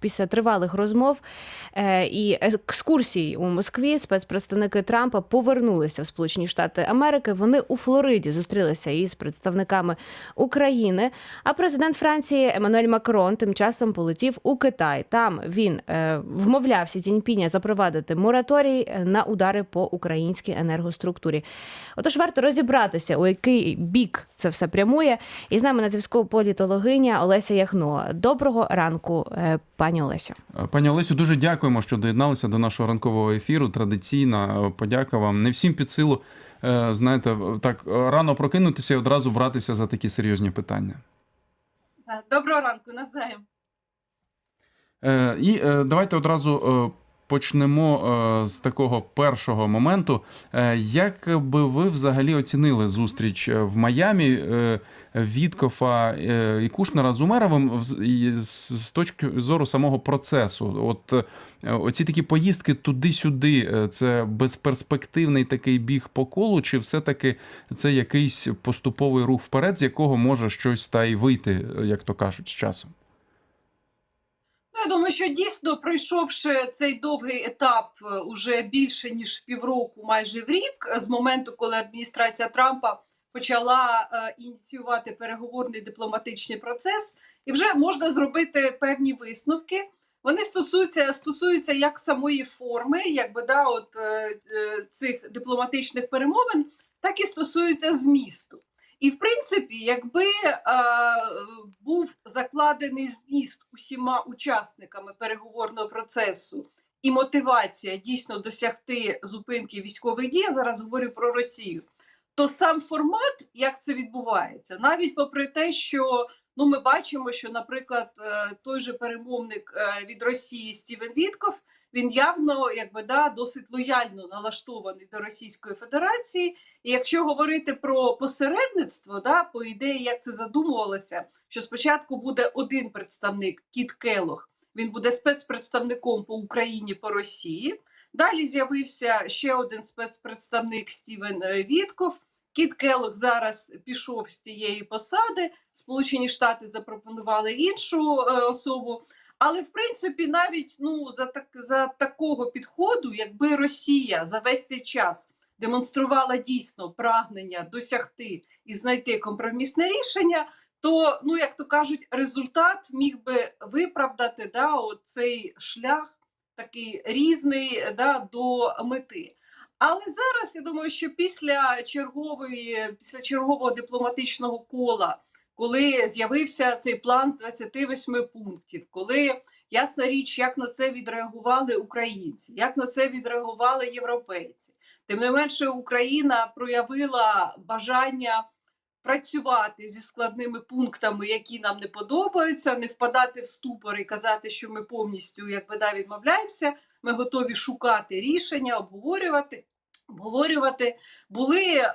після тривалих розмов е, і екскурсій у Москві спецпредставники Трампа повернулися в Сполучені Штати Америки. Вони у Флориді зустрілися із представниками України. А президент Франції Еммануель Макрон тим часом полетів у Китай. Там він е, вмовляв Сі запровадити мораторій е, на удари по українській енергоструктурі. Отож, варто розібратися, у який бік це все прямує. І з нами на зв'язку політологиня Олеся Яхно. Доброго ранку, е, пані Олесю. Пані Олесю, дуже дякуємо, що доєдналися до нашого ранкового ефіру. Традиційна подяка вам. Не всім під силу, е, знаєте, так е, рано прокинутися і одразу братися за такі серйозні питання. Доброго ранку, навзаєм. Е, І е, давайте одразу е, почнемо е, з такого першого моменту. Е, Як би ви взагалі оцінили зустріч е, в Майамі Віткофа і Кушнера з Умеровим з точки зору самого процесу? От оці такі поїздки туди-сюди, це безперспективний такий біг по колу, чи все-таки це якийсь поступовий рух вперед, з якого може щось та й вийти, як то кажуть, з часом? Я думаю, що дійсно, пройшовши цей довгий етап е, уже більше ніж півроку, майже в рік, е, з моменту, коли адміністрація Трампа почала е, ініціювати переговорний дипломатичний процес, і вже можна зробити певні висновки. Вони стосуються стосуються як самої форми, якби да, от цих дипломатичних перемовин, так і стосуються змісту. І в принципі, якби е, був закладений зміст усіма учасниками переговорного процесу і мотивація дійсно досягти зупинки військових дій, я зараз говорю про Росію, то сам формат, як це відбувається, навіть попри те, що ну ми бачимо, що, наприклад, е, той же перемовник е, від Росії Стівен Вітков. Він явно якби да досить лояльно налаштований до Російської Федерації, і якщо говорити про посередництво, да, по ідеї, як це задумувалося, що спочатку буде один представник Кіт Келох, він буде спецпредставником по Україні по Росії. Далі з'явився ще один спецпредставник Стівен е, Вітков. Кіт Келох зараз пішов з тієї посади. Сполучені Штати запропонували іншу е, особу. Але в принципі, навіть ну за так за такого підходу, якби Росія за весь цей час демонструвала дійсно прагнення досягти і знайти компромісне рішення, то ну як то кажуть, результат міг би виправдати да, цей шлях такий різний да, до мети. Але зараз я думаю, що після чергової, після чергового дипломатичного кола, коли з'явився цей план з 28 пунктів, коли ясна річ, як на це відреагували українці, як на це відреагували європейці, тим не менше Україна проявила бажання працювати зі складними пунктами, які нам не подобаються, не впадати в ступор і казати, що ми повністю якби да, відмовляємося. Ми готові шукати рішення, обговорювати. Обговорювати були е,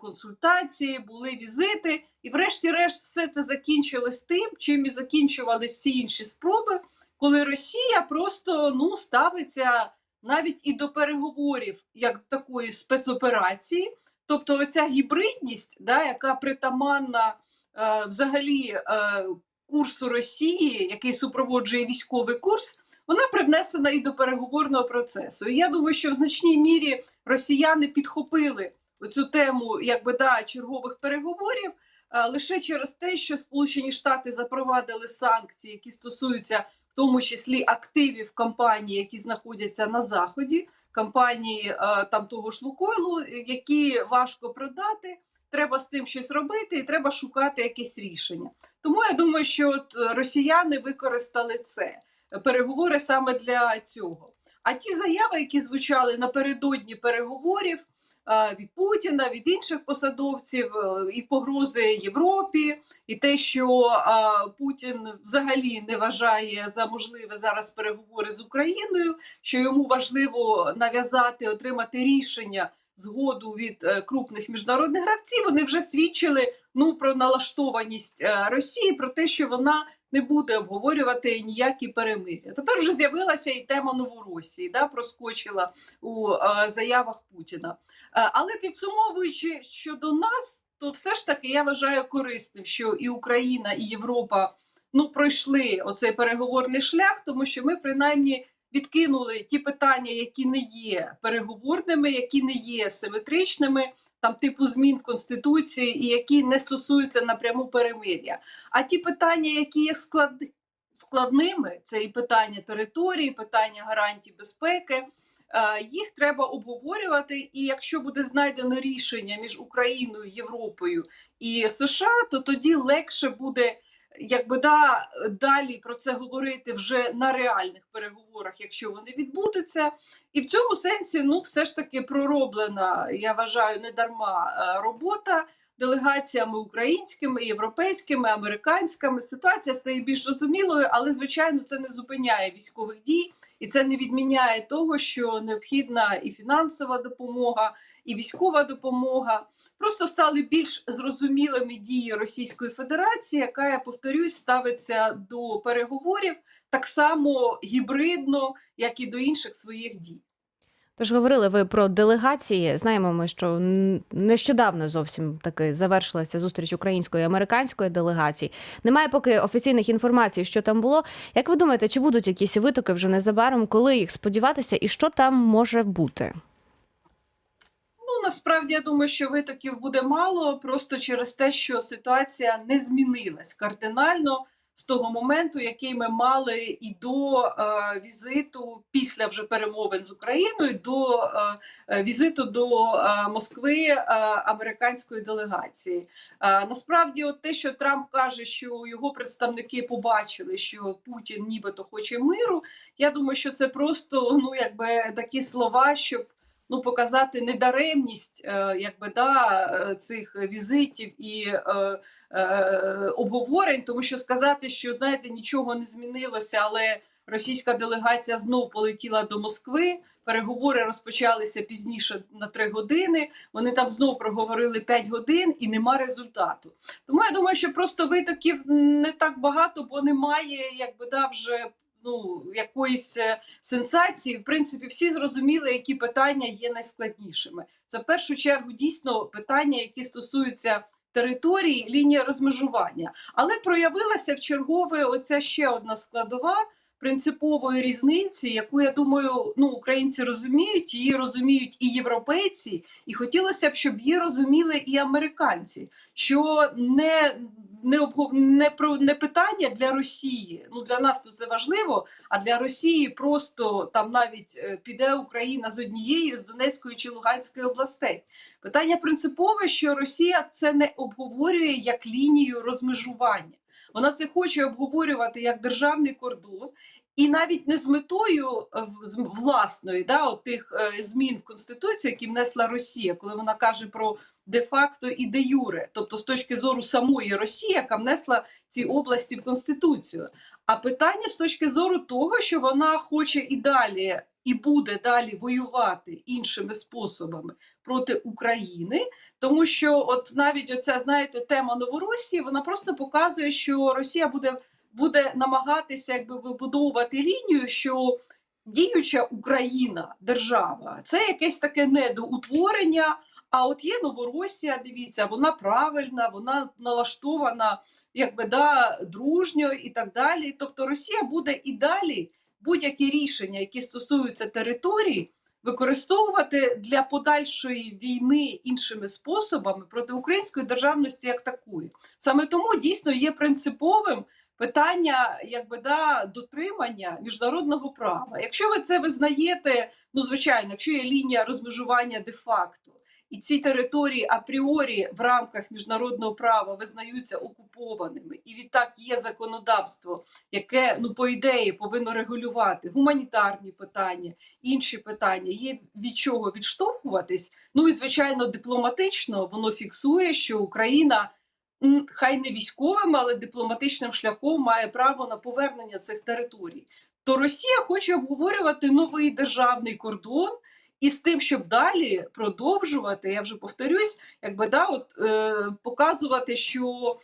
консультації, були візити, і, врешті-решт, все це закінчилось тим, чим і закінчувалися всі інші спроби, коли Росія просто ну ставиться навіть і до переговорів як такої спецоперації. Тобто, оця гібридність, да, яка притаманна е, взагалі е, курсу Росії, який супроводжує військовий курс, вона привнесена і до переговорного процесу. І я думаю, що в значній мірі росіяни підхопили цю тему якби да чергових переговорів е, лише через те, що Сполучені Штати запровадили санкції, які стосуються в тому числі активів компаній, які знаходяться на заході, компанії е, там того ж Лукойлу, які важко продати. Треба з тим щось робити, і треба шукати якесь рішення. Тому я думаю, що от е, росіяни використали це переговори саме для цього. А ті заяви, які звучали напередодні переговорів е, від Путіна, від інших посадовців, е, і погрози Європі, і те, що е, Путін взагалі не вважає за можливе зараз переговори з Україною, що йому важливо нав'язати, отримати рішення. Згоду від крупних міжнародних гравців вони вже свідчили ну про налаштованість Росії, про те, що вона не буде обговорювати ніякі перемир'я. Тепер вже з'явилася і тема Новоросії, да, проскочила у е, заявах Путіна. Е, але підсумовуючи щодо нас, то все ж таки я вважаю корисним, що і Україна, і Європа ну пройшли оцей переговорний шлях, тому що ми принаймні відкинули ті питання, які не є переговорними, які не є симетричними, там типу змін в конституції, і які не стосуються напряму перемир'я. А ті питання, які є склад... складними, це і питання території, питання гарантій безпеки. е, Їх треба обговорювати, і якщо буде знайдено рішення між Україною, Європою і США, то тоді легше буде якби да далі про це говорити вже на реальних переговорах, якщо вони відбудуться. І в цьому сенсі, ну, все ж таки пророблена, я вважаю, не дарма е, робота делегаціями українськими, європейськими, американськими. Ситуація стає більш зрозумілою, але звичайно це не зупиняє військових дій, і це не відміняє того, що необхідна і фінансова допомога, і військова допомога. Просто стали більш зрозумілими дії Російської Федерації, яка я повторюсь, ставиться до переговорів так само гібридно, як і до інших своїх дій. Тож говорили ви про делегації. Знаємо ми, що нещодавно зовсім таки завершилася зустріч української і американської делегацій. Немає поки офіційних інформацій, що там було. Як ви думаєте, чи будуть якісь витоки вже незабаром, коли їх сподіватися, і що там може бути? Ну насправді я думаю, що витоків буде мало, просто через те, що ситуація не змінилась кардинально з того моменту, який ми мали і до е, візиту після вже перемовин з Україною, до е, візиту до е, Москви е, американської делегації. Е, насправді, от те, що Трамп каже, що його представники побачили, що Путін нібито хоче миру. Я думаю, що це просто ну якби такі слова, щоб ну показати недаремність е, якби да е, цих візитів і е, обговорень, тому що сказати, що знаєте, нічого не змінилося, але російська делегація знов полетіла до Москви. Переговори розпочалися пізніше на три години. Вони там знов проговорили 5 годин і нема результату. Тому я думаю, що просто витоків не так багато, бо немає, якби да вже ну якоїсь е, сенсації. В принципі, всі зрозуміли, які питання є найскладнішими. Це в першу чергу дійсно питання, які стосуються території, лінії розмежування. Але проявилася в чергове оця ще одна складова. Принципової різниці, яку я думаю, ну українці розуміють, її розуміють і європейці, і хотілося б, щоб її розуміли і американці, що не не, обгов... не про не питання для Росії. Ну для нас то це важливо. А для Росії просто там навіть е, піде Україна з однієї з Донецької чи Луганської областей. Питання принципове, що Росія це не обговорює як лінію розмежування. Вона це хоче обговорювати як державний кордон. І навіть не з метою е, власної да, от тих е, змін в конституцію, які внесла Росія, коли вона каже про де-факто і де юре, тобто з точки зору самої Росії, яка внесла ці області в конституцію. А питання з точки зору того, що вона хоче і далі і буде далі воювати іншими способами проти України, тому що, от навіть оця знаєте, тема Новоросії, вона просто показує, що Росія буде, буде намагатися якби вибудовувати лінію, що діюча Україна, держава, це якесь таке недоутворення. А от є Новоросія, дивіться, вона правильна, вона налаштована якби да дружньо і так далі. Тобто Росія буде і далі будь-які рішення, які стосуються території, використовувати для подальшої війни іншими способами проти української державності як такої. Саме тому дійсно є принциповим питання якби да дотримання міжнародного права. Якщо ви це визнаєте, ну звичайно, якщо є лінія розмежування де-факто. І ці території апріорі в рамках міжнародного права визнаються окупованими, і відтак є законодавство, яке ну по ідеї повинно регулювати гуманітарні питання, інші питання. Є від чого відштовхуватись. Ну і звичайно, дипломатично воно фіксує, що Україна хай не військовим, але дипломатичним шляхом має право на повернення цих територій. То Росія хоче обговорювати новий державний кордон. І з тим, щоб далі продовжувати, я вже повторюсь, якби да, от е, показувати, що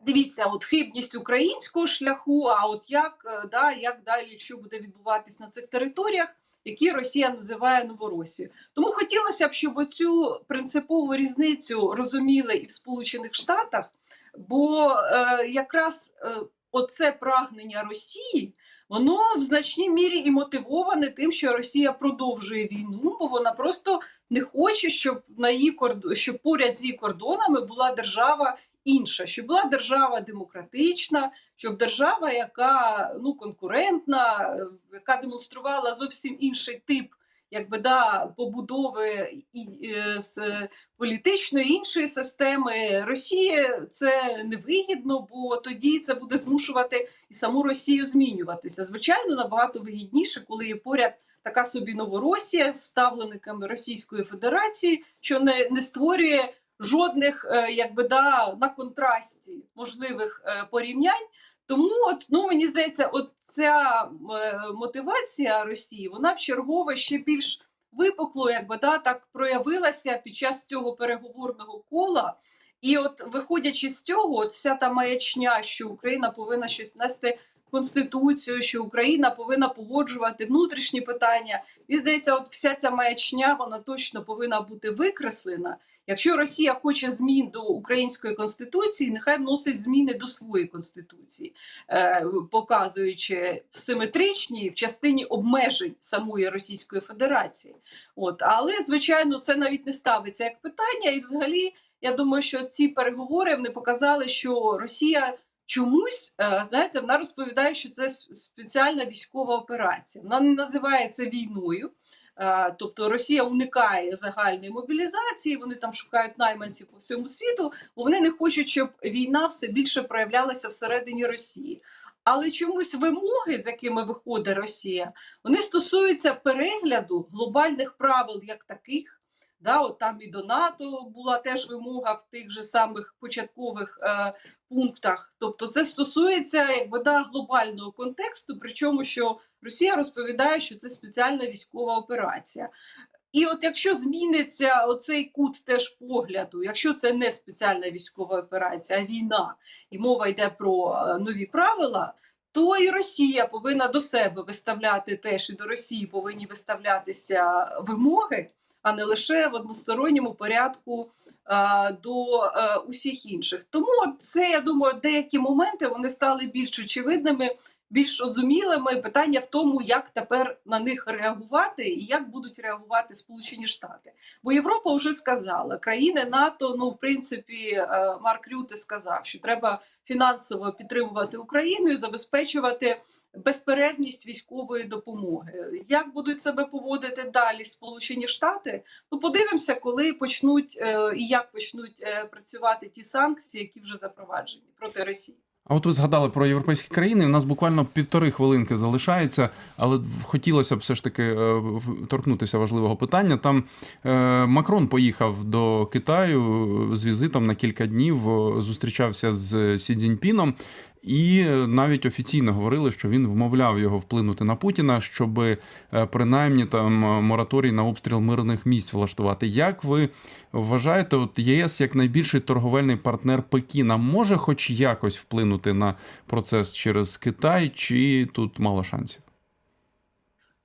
дивіться, от хибність українського шляху, а от як, е, да, як далі, що буде відбуватись на цих територіях, які Росія називає Новоросією. Тому хотілося б, щоб цю принципову різницю розуміли і в Сполучених Штатах, бо е, якраз. Е, оце прагнення Росії. Воно в значній мірі і мотивоване тим, що Росія продовжує війну, бо вона просто не хоче, щоб на її корд... щоб поряд з її кордонами була держава інша, щоб була держава демократична, щоб держава, яка ну конкурентна, е, яка демонструвала зовсім інший тип. Якби да побудови і з е, політичної іншої системи Росії це невигідно, бо тоді це буде змушувати і саму Росію змінюватися. Звичайно, набагато вигідніше, коли є поряд така собі Новоросія з ставленниками Російської Федерації, що не, не створює жодних, е, якби да на контрасті можливих е, порівнянь. Тому, от ну мені здається, от ця е, мотивація Росії вона в чергове ще більш випукло, якби да так проявилася під час цього переговорного кола. І от виходячи з цього, от вся та маячня, що Україна повинна щось нести конституцію, що Україна повинна погоджувати внутрішні питання. Мені здається, от вся ця маячня вона точно повинна бути викреслена. Якщо Росія хоче змін до української конституції, нехай вносить зміни до своєї конституції, е, показуючи в симетричній в частині обмежень самої Російської Федерації. От але звичайно, це навіть не ставиться як питання, і взагалі. Я думаю, що ці переговори вони показали, що Росія чомусь, е, знаєте, вона розповідає, що це спеціальна військова операція. Вона не називає це війною. Е, Тобто Росія уникає загальної мобілізації, вони там шукають найманців по всьому світу, бо вони не хочуть, щоб війна все більше проявлялася всередині Росії. Але чомусь вимоги, з якими виходить Росія, вони стосуються перегляду глобальних правил як таких. Да, от там і до НАТО була теж вимога в тих же самих початкових е, пунктах. Тобто, це стосується якби да глобального контексту, причому що Росія розповідає, що це спеціальна військова операція. І от якщо зміниться оцей кут теж погляду, якщо це не спеціальна військова операція, а війна, і мова йде про е, нові правила, то і Росія повинна до себе виставляти теж, і до Росії повинні виставлятися вимоги, а не лише в односторонньому порядку а, до а, усіх інших. Тому це я думаю, деякі моменти вони стали більш очевидними, більш розумілими. Питання в тому, як тепер на них реагувати і як будуть реагувати Сполучені Штати. Бо Європа вже сказала, країни НАТО, ну в принципі, е, Марк Рюте сказав, що треба фінансово підтримувати Україну і забезпечувати безперервність військової допомоги. Як будуть себе поводити далі Сполучені Штати? Ну подивимося, коли почнуть е, і як почнуть е, працювати ті санкції, які вже запроваджені проти Росії. А от ви згадали про європейські країни. У нас буквально півтори хвилинки залишається, але хотілося б все ж таки е, торкнутися важливого питання. Там е, Макрон поїхав до Китаю з візитом на кілька днів, е, зустрічався з Сі Цзіньпіном. І навіть офіційно говорили, що він вмовляв його вплинути на Путіна, щоб е, принаймні там е, мораторій на обстріл мирних місць влаштувати. Як ви вважаєте, от єС як найбільший торговельний партнер Пекіна може хоч якось вплинути на процес через Китай, чи тут мало шансів?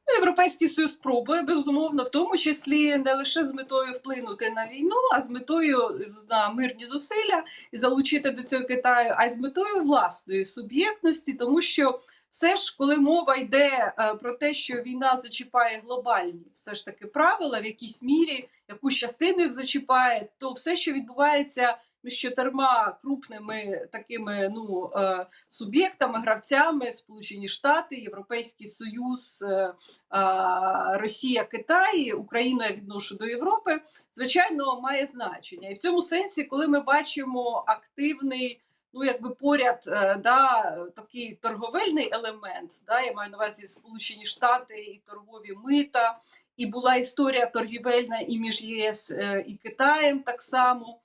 Ну, Європейський союз пробує безумовно, в тому числі не лише з метою вплинути на війну, а з метою на мирні зусилля і залучити до цього Китаю, а й з метою власної суб'єктності, тому що все ж, коли мова йде е, про те, що війна зачіпає глобальні, все ж таки правила в якійсь мірі, якусь частину їх зачіпає, то все, що відбувається між чотирма крупними такими ну е, суб'єктами, гравцями, Сполучені Штати, Європейський Союз, е, Росія, Китай, Україну я відношу до Європи, звичайно, має значення. І в цьому сенсі, коли ми бачимо активний. Ну, якби поряд е, да, такий торговельний елемент, да, я маю на увазі Сполучені Штати і торгові мита, і була історія торгівельна і між ЄС е, і Китаєм так само.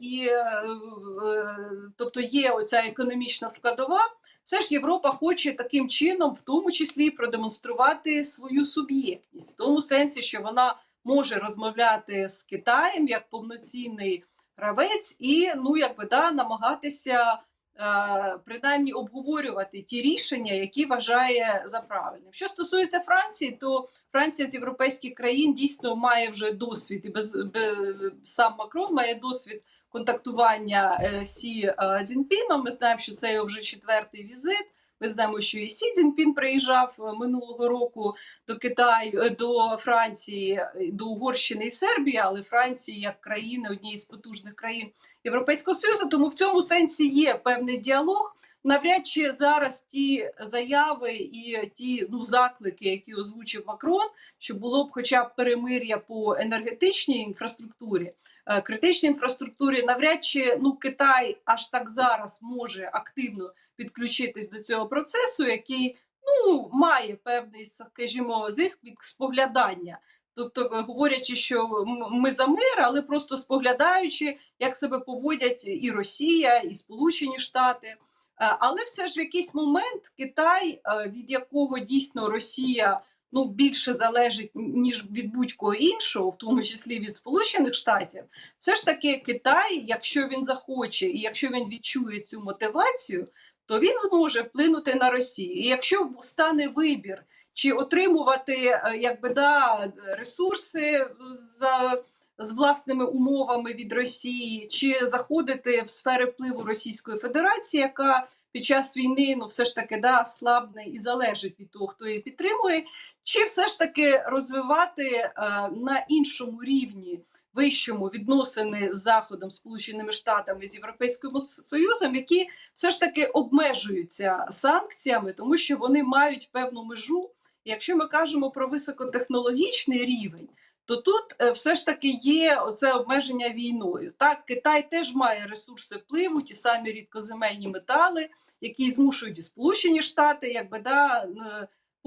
І е, е, тобто є оця економічна складова, все ж Європа хоче таким чином, в тому числі, продемонструвати свою суб'єктність, в тому сенсі, що вона може розмовляти з Китаєм як повноцінний гравець, і ну якби да намагатися. Е, Принаймні обговорювати ті рішення, які вважає за правильним. Що стосується Франції, то Франція з європейських країн дійсно має вже досвід, і без, без сам Макрон має досвід контактування е, Сі Дзінпіном. Ми знаємо, що це його вже четвертий візит. Ми знаємо, що і Сі Цзіньпін приїжджав е, минулого року до Китаю, е, до Франції, е, до Угорщини і Сербії, але Франції як країни, однієї з потужних країн Європейського Союзу. Тому в цьому сенсі є певний діалог. Навряд чи зараз ті заяви і ті ну заклики, які озвучив Макрон, що було б хоча б перемир'я по енергетичній інфраструктурі, е, критичній інфраструктурі, навряд чи ну Китай аж так зараз може активно підключитись до цього процесу, який ну має певний, скажімо, зиск від споглядання. Тобто, е, говорячи, що ми за мир, але просто споглядаючи, як себе поводять і Росія, і Сполучені Штати. Е, Але все ж в якийсь момент Китай, е, від якого дійсно Росія ну більше залежить ніж від будь-кого іншого, в тому числі від Сполучених Штатів, все ж таки Китай, якщо він захоче і якщо він відчує цю мотивацію, то він зможе вплинути на Росію. І якщо стане вибір, чи отримувати е, якби да ресурси за з власними умовами від Росії, чи заходити в сфери впливу Російської Федерації, яка під час війни ну все ж таки да слабне і залежить від того, хто її підтримує, чи все ж таки розвивати е, на іншому рівні. Вищому відносини з Заходом, Сполученими Штатами з Європейським Союзом, які все ж таки обмежуються санкціями, тому що вони мають певну межу. Якщо ми кажемо про високотехнологічний рівень, то тут е, все ж таки є оце обмеження війною. Так, Китай теж має ресурси впливу, ті самі рідкоземельні метали, які змушують Сполучені Штати, якби да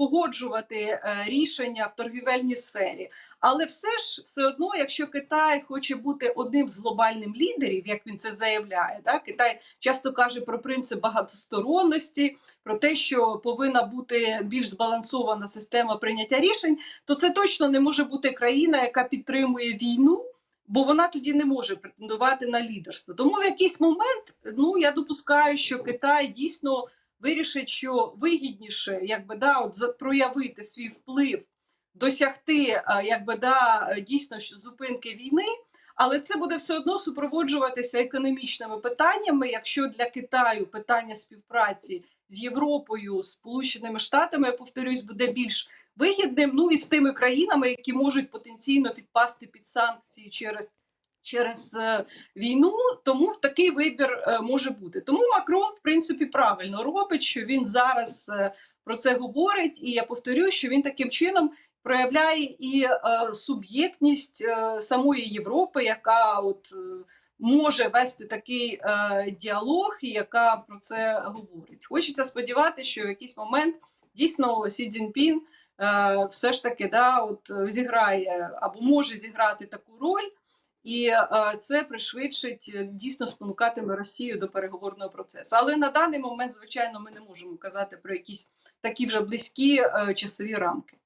погоджувати е, рішення в торгівельній сфері. Але все ж все одно, якщо Китай хоче бути одним з глобальних лідерів, як він це заявляє, да, Китай часто каже про принцип багатосторонності, про те, що повинна бути більш збалансована система прийняття рішень, то це точно не може бути країна, яка підтримує війну. Бо вона тоді не може претендувати на лідерство. Тому в якийсь момент ну я допускаю, що Китай дійсно вирішить, що вигідніше, якби да, от проявити свій вплив, досягти, е, якби да, дійсно що зупинки війни. Але це буде все одно супроводжуватися економічними питаннями. Якщо для Китаю питання співпраці з Європою, Сполученими Штатами, я повторюсь, буде більш вигідним. Ну і з тими країнами, які можуть потенційно підпасти під санкції через. Через е, війну, тому в такий вибір е, може бути. Тому Макрон, в принципі, правильно робить, що він зараз е, про це говорить, і я повторюю, що він таким чином проявляє і е, суб'єктність е, самої Європи, яка от е, може вести такий діалог, і яка про це говорить. Хочеться сподіватися, що в якийсь момент дійсно Сі Цзіньпін все ж таки да, от, зіграє або може зіграти таку роль. І це пришвидшить дійсно спонукатиме Росію до переговорного процесу. Але на даний момент, звичайно, ми не можемо казати про якісь такі вже близькі часові рамки.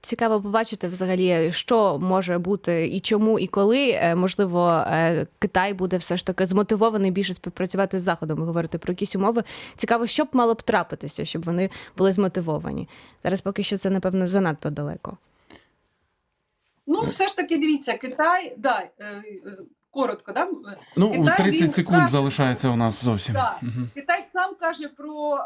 Цікаво побачити взагалі, що може бути і чому, і коли Е, можливо е, Китай буде все ж таки змотивований більше співпрацювати з заходом. Ви говорите про якісь умови. Цікаво, що б мало б трапитися, щоб вони були змотивовані. Зараз поки що це напевно занадто далеко. Ну, все ж таки, дивіться, Китай, да, е, коротко, да? Ну, Китай, 30 він секунд каже- залишається у нас зовсім. Так. Мгм. Китай сам каже про,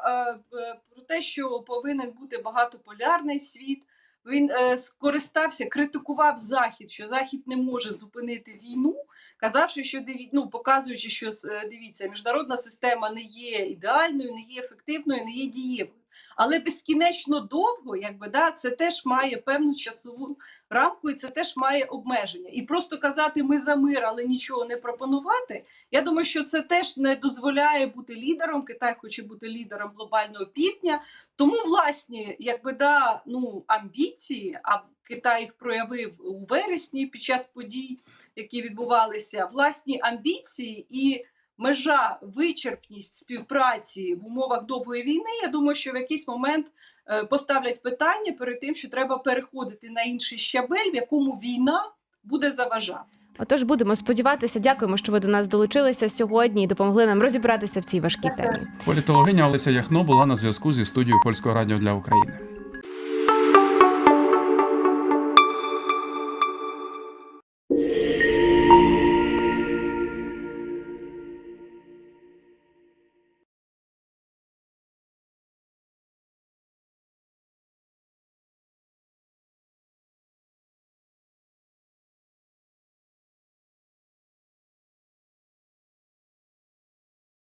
про те, що повинен бути багатополярний світ. Він е, скористався, критикував Захід, що Захід не може зупинити війну, казавши, що диві... ну, показуючи, що е, дивіться, міжнародна система не є ідеальною, не є ефективною, не є дієвою. Але безкінечно довго, якби да, це теж має певну часову рамку, і це теж має обмеження. І просто казати ми за мир, але нічого не пропонувати. Я думаю, що це теж не дозволяє бути лідером. Китай хоче бути лідером глобального півдня. Тому власні, якби да, ну амбіції, а Китай їх проявив у вересні під час подій, які відбувалися, власні амбіції і. Межа вичерпність співпраці в умовах довгої війни. Я думаю, що в якийсь момент е, поставлять питання перед тим, що треба переходити на інший щабель, в якому війна буде заважати. Отож, будемо сподіватися. Дякуємо, що ви до нас долучилися сьогодні і допомогли нам розібратися в цій важкій темі. Політологиня Олеся Яхно була на зв'язку зі студією Польського радіо для України.